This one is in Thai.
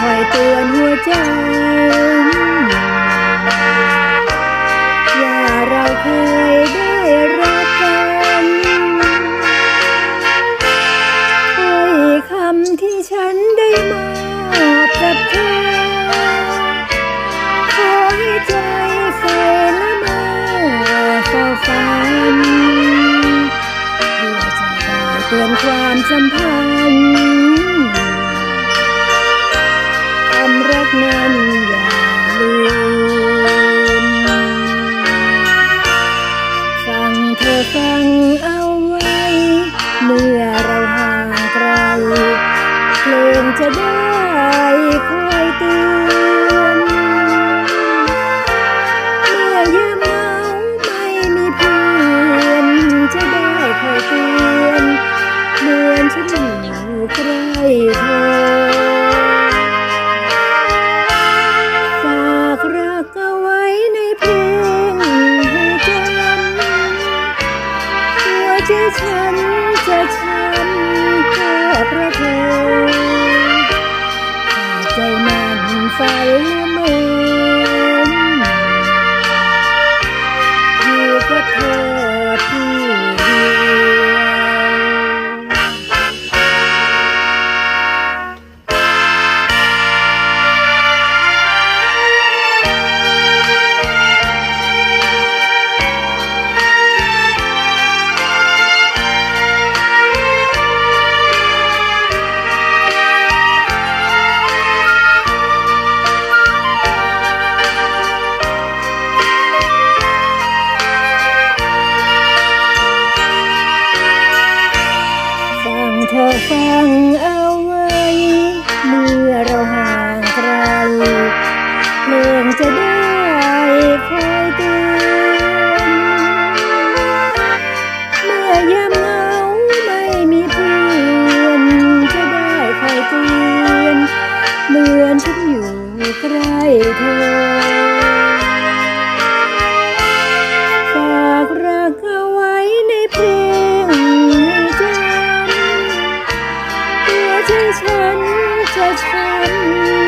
คอยเตือนหัวใจว่าเราเคยได้รักกันให้คำที่ฉันได้มอบกเธอ ขอใใจใฝ่ละมอเนเพื่อจะได้เตือนความสัมพันธ์ นั้น จ